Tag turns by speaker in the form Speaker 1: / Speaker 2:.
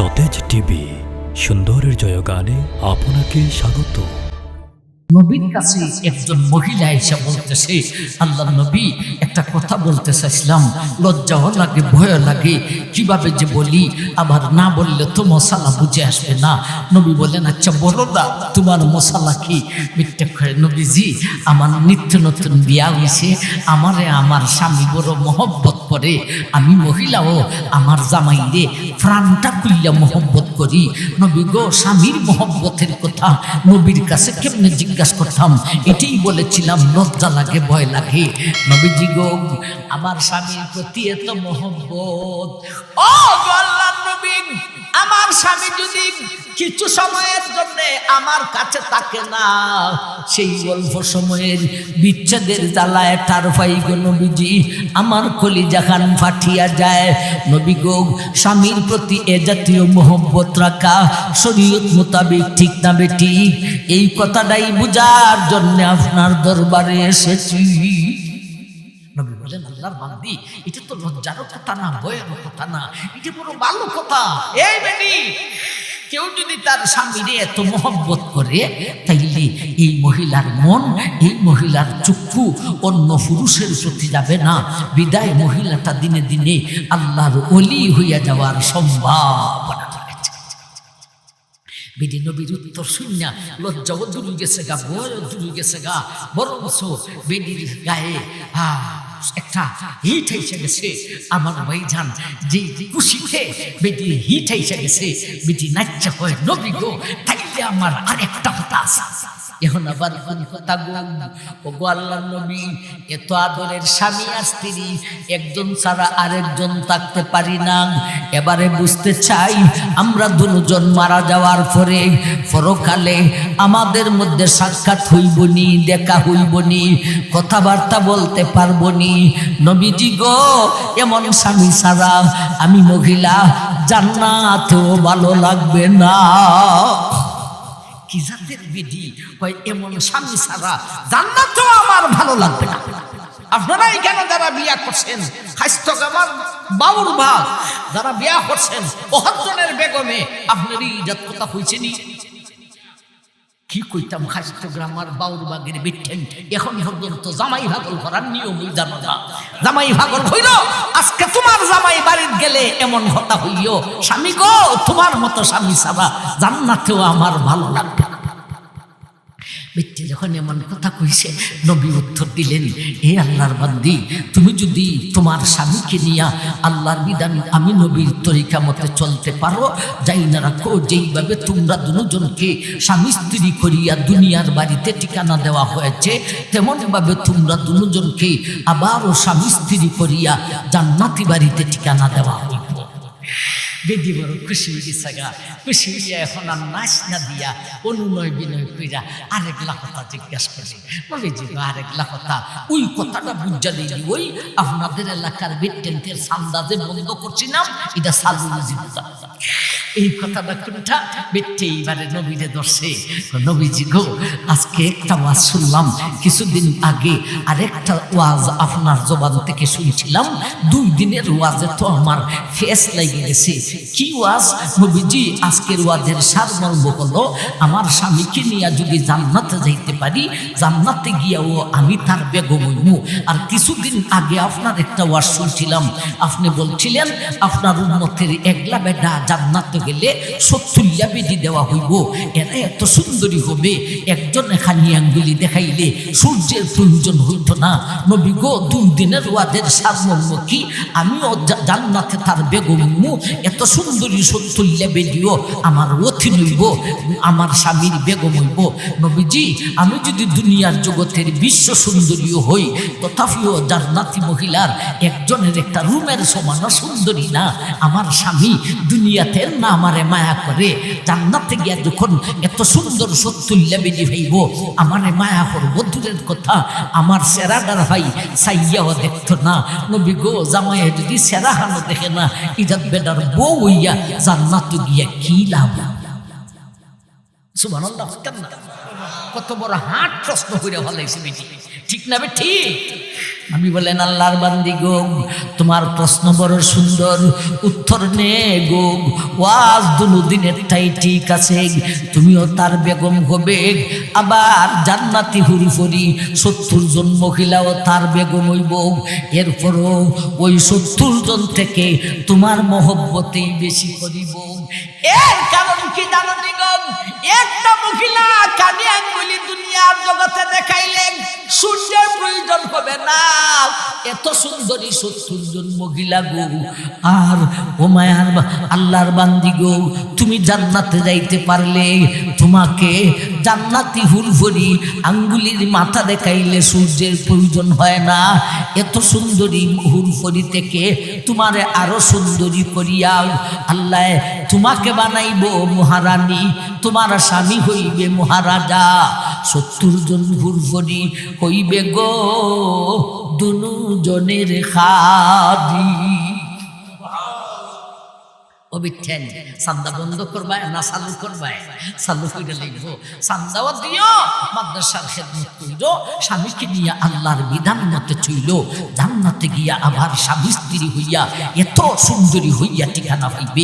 Speaker 1: সতেজ টিভি, সুন্দরের জয়গানে আপনাকে স্বাগত।
Speaker 2: নবীর কাছে একজন মহিলা এসে বলতেছে, আল্লাহ নবী, একটা কথা বলতে চাইছিলাম। লজ্জাও লাগে ভয় লাগে। কীভাবে যে বলি আবার না বললে তো মশালা বুঝে আসবে না। নবী বলেন আচ্ছা বলো না, তোমার মশালা কি? মিথ্যে করে নবীজি, আমার নিত্য নতুন বিয়া হয়েছে আমারে আমার স্বামী বড় মহব্বত করে আমি মহিলাও আমার জামাইরে প্রাণটা খুললে মহব্বত করি। নবী গো, স্বামীর মহব্বতের কথা নবীর কাছে কেমনে জিজ্ঞাসা করতাম? এটাই বলেছিলাম, লজ্জা লাগে, ভয় লাগে। নবীজি গো, আমার স্বামীর প্রতি এত মহব্বত। ও গো আল্লাহর নবী, আমার স্বামী যদি কিছু সময়ের জন্য আমার কাছে থাকে না। সেই অল্প সময়ের বিচ্ছেদের জ্বালায় টার পাই গো নবীজি আমার কলিজা খান ফাটিয়া যায়। নবী গো, স্বামীর প্রতি এ জাতীয় মোহব্বত রাখা শরীয়ত মোতাবেক ঠিক না বেটি এই কথাটাই বুঝার জন্য আপনার দরবারে এসেছি। এটা তো লজ্জারও কথা না, ভয়েরও কথা না, এটা বড় ভালো কথা। এই বেটি কেউ যদি তার স্বামীরে এত মহব্বত করে, তাইলে এই মহিলার মন, এই মহিলার চক্ষু অন্য পুরুষের প্রতি যাবে না। বিদায় মহিলাটা দিনে দিনে আল্লাহর অলি হইয়া যাওয়ার সম্ভাবনা শূন্য লজ্জাও দূরে গেছে গা বয় গেছে গা। বেদির গায়ে হা একটা হিট এসে গেছে। আমার ভাইজান যে খুশিতে বেটি হিট এসে গেছে, বেটি নাচ্চা হয় নবী গো, তাইলে আমার আরেকটা হতাশ। এখন আবার কোন কথা ও গো আল্লাহ নবী এত আদরের স্বামী স্ত্রী, একজন ছাড়া আরেকজন থাকতে পারি না। এবারে বুঝতে চাই, আমরা দুজন মারা যাওয়ার পরে পরকালে আমাদের মধ্যে সাক্ষাৎ হইবনি দেখা হইবনি কথাবার্তা বলতে পারবনি নবীজি গো, এমন স্বামী ছাড়া আমি মহিলা, জান্নাতেও ভালো লাগবে না। কি জাতের বিধি? হয় এমন স্বামী ছাড়া জান্নাতেও আমার ভালো লাগবে না। আপনারাই কেন যারা বিয়া করছেন? আমার বাবুর ভাগ যারা বিয়া করছেন ওহাজনের বেগমে আপনারই ইজাত কথা হয়েছেনি কি কইতাম খাস্ত গ্রামার বাউর বাগের বিঠেন? এখন পর্যন্ত জামাই ভাগল করার নিয়মই জানো না। জামাই ভাগল হইল, আজকে তোমার জামাই বাড়ির গেলে এমন কথা হইও স্বামী গো, তোমার মতো স্বামী সাবা জান্নাতেও আমার ভালো লাগবে না। ব্যক্তি যখন এমন কথা কইছে, নবী উত্তর দিলেন, হে আল্লাহর বান্দি, তুমি যদি তোমার স্বামীকে নিয়া আল্লাহর বিধান, আমি নবীর তরিকা মতে চলতে পারো যাই না রাখো, যেইভাবে তোমরা দুজনকে স্বামী স্ত্রী করিয়া দুনিয়ার বাড়িতে ঠিকানা দেওয়া হয়েছে, তেমনভাবে তোমরা দুজনকে আবারও স্বামী স্ত্রী করিয়া জান্নাতি বাড়িতে ঠিকানা দেওয়া হইব। বেদি বড় খুশি হয়ে গা। খুশি হইয়া এখন আর নাচ না দিয়া অনুনয় বিনয় কইরা আরেকলা কথা জিজ্ঞাসা করি নবীজি গো আরেকলা কথা ওই কথাটা বুঝা দিই ওই। আপনাদের এলাকার বেটেন্টের সান্দাজে বন্ধ করছি না এটা সালুল জিন্দা এই কথাটা কোনটা? বেটে এইবারে নবীরে দর্শে নবীজি গো, আজকে একটা ওয়াজ শুনলাম, কিছুদিন আগে আরেকটা ওয়াজ আপনার জবান থেকে শুনছিলাম। দুই দিনের ওয়াজে তো আমার ফেস লেগে গেছে। কি ওয়াজ? নবীজি আজকের ওয়াজের সারমর্ম হলো আমার স্বামীকে নিয়ে যদি জান্নাতে যাইতে পারি, জান্নাতে গিয়াও আমি তার বেগম আর কিছুদিন আগে আপনার একটা ওয়াজ শুনছিলাম। আপনি বলছিলেন, আপনার উন্নতের একলা বেটা জান্নাতে গেলে সত্তরিয়া বেদি দেওয়া হইব। এরা এত সুন্দরী হবে। একজন এখানি আঙ্গুলি দেখাইলে সূর্যের প্রয়োজন হইত না। নবী গো, দুই দিনের ওয়াদের সারমর্ম কি? আমিও জান্নাতে তার বেগম এত সুন্দরী সত্তরিয়া বেদিও আমার অথি নইব, আমার স্বামীর বেগম হইব। নবীজি, আমি যদি দুনিয়ার জগতের বিশ্ব সুন্দরীও হই, তথাপিও জান্নাতি মহিলার একজনের একটা রুমের সমান সুন্দরী না। আমার স্বামী দুনিয়াতে না আমারে মায়া করে। জান্নাতে গিয়া যখন এত সুন্দর সত্তুল্লা বেজি ভাইব আমারে মায়া করব, দূরের কথা। আমার সেরাডার ভাই সাইয়াও দেখতো না। নবী গো, জামাইয়ে যদি সেরা হানো দেখে না ইজাত বেডার বউ হইয়া জান্নাত গিয়া কি লাভ? কত বড় হাট প্রশ্ন করে ভালো বেটি। ঠিক না বে ঠিক আমি বলেন, আল্লাহর বান্দি গো, তোমার প্রশ্ন বড় সুন্দর। উত্তর নে গো। ওয়াজ দুদিনের টাই ঠিক আছে। তুমিও তার বেগম হবে। আবার জান্নাতি হুরিফরি সত্তর জন মহিলাও তার বেগম হইব। এরপরও ওই সত্তর জন থেকে তোমার মহব্বতেই বেশি করিব। এর কারণ কি জানো একটা মহিলা কানে আঙ্গুলি দুনিয়ার জগতে দেখাইলেন সূর্যের প্রয়োজন হবে না। এত সুন্দরী সত্তর জন মহিলা গো। আর ও মায়ার আল্লাহর বান্দি গো, তুমি জান্নাতে যাইতে পারলে তোমাকে জান্নাতি হুলফরি আঙ্গুলির মাথা দেখাইলে সূর্যের প্রয়োজন হয় না। এত সুন্দরী হুলফরি থেকে তোমারে আরও সুন্দরী করিয়া আল্লাহ তোমাকে বানাইব মহারানী, তোমার স্বামী হইবে মহারাজা। সত্তর জন হুলফরি হইবে গো দুনু জনের খাদি অবিঠেন সান্দা বন্ধ করবায় না চালু করবায়? করে লিখব সান্দাও দিও, মাদ্রাসার খেদমত স্বামীকে নিয়ে আল্লাহর বিধান মতে জান্নাতে গিয়া আবার স্বামী স্ত্রী হইয়া এত সুন্দরী হইয়া ঠিকানা হইবে